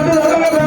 పట్టుదలలో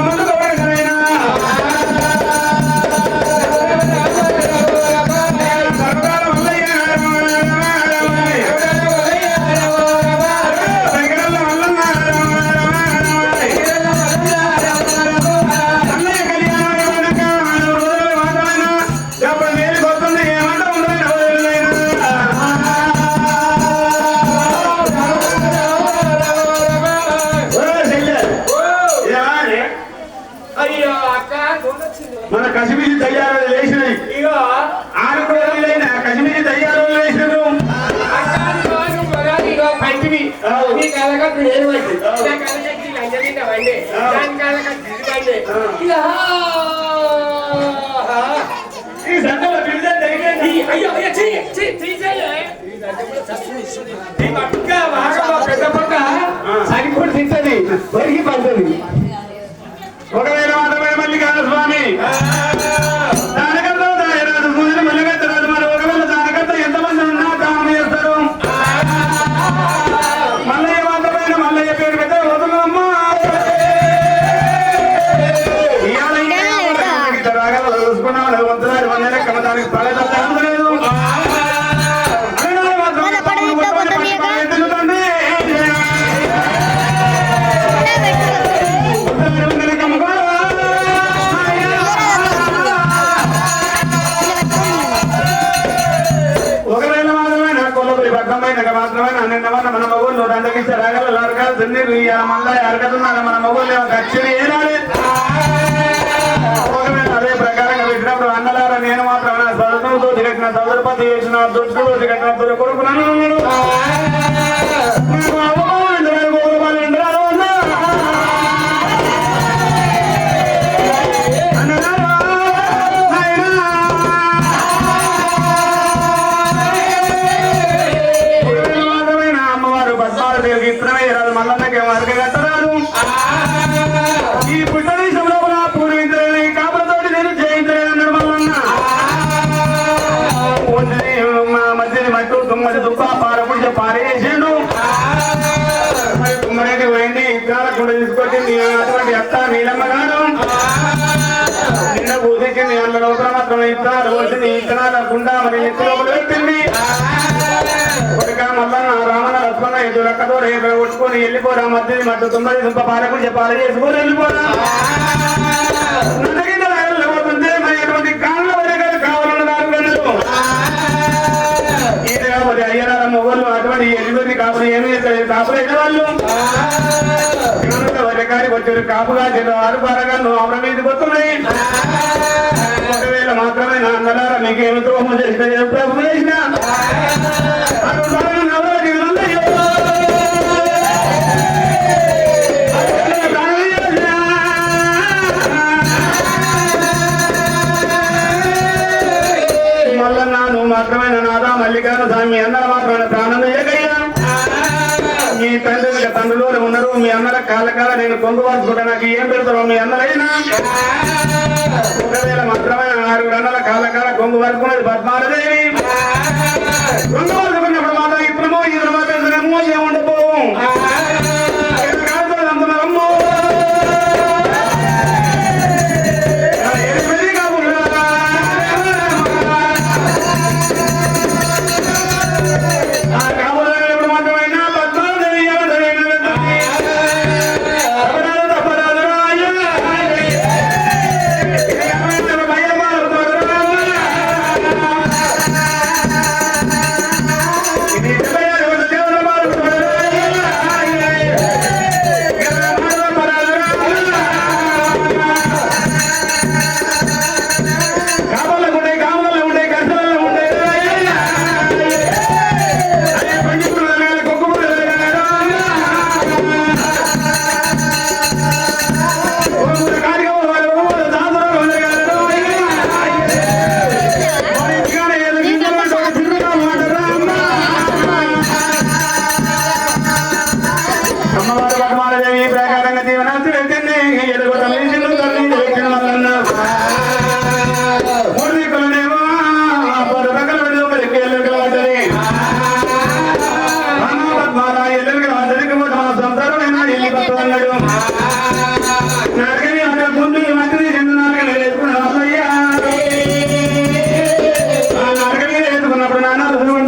ఆ, ఈ సందర్భ బిడ్డ. ఈ అయ్యో అయ్యో చెయ్యి, చెయ్యి, తీసేయ్. ఈ పక్క బాగా మా పెద్ద పక్క సరిపడి తింటది. వరికి పంటది ఒకవేళ మాత్రమే మల్లికార్జున స్వామి? మాత్రమే నా కొల్లబడి భద్రమైన నిన్న మన మగోళ్ళు అందరికి రాగల లారకాలు తిన్నీరు. ఇవాళ మళ్ళా అరగతున్నారు మన మగోళ్ళు ఖర్చుని ఏనాలి ఒకవేళ అదే ప్రకారంగా పెట్టినప్పుడు అన్నలారా నేను మాత్రం నా సొంతంతో కట్టిన సోదరపతి చేసిన దుడ్డు కట్టిన తొలి పోయింది తీసుకొచ్చి అటువంటి అత్త నీలమ్మ గారు. నిన్న పూజించింది అందులో మాత్రం ఇత్తనాలు వచ్చింది ఇత్తనాల మరి ఎత్తు లోపల పెట్టింది. కొడుక మల్లన్న లక్ష్మణ ఎదురు అక్కతో రేపు కొట్టుకొని వెళ్ళిపోరా. మధ్య మధ్య తొమ్మిది దుంప పాలకుడు చెప్పాలి చేసుకొని వెళ్ళిపోరా. మరి ఎటువంటి కావాలన్న అటువంటి ఎనిమిది కాపులు ఏమి చేస్తారు కాపులు వాళ్ళు? వచ్చారు. కాపుగా చెడు ఆరు పారగా నువ్వు అవడం మీదకి వస్తున్నాయి. ఒకవేళ మాత్రమే నా అన్నలారా మీకు ద్రోహం చేసిన ఏ ప్రభు చేసిన. అటు మాత్రమే నాదా మల్లికార్జున స్వామి అన్నల మాత్రమే ప్రాణమే. మీ అన్నల కాళ్ళ కాళ్ళ నేను కొంగు వాడుకుంటా నాకు ఏం పెడతావు మీ అన్నలైనా? ఒకవేళ మాత్రమే ఆరుగురు అన్నల కాళ్ళ కాళ్ళ కొంగు వరకున్నది పద్మాలదేవి. రెండు వరకున్నప్పుడు మాత్రం ఇప్పుడు ఈ మాత్రమో ఏముండదు. নানা ধরনের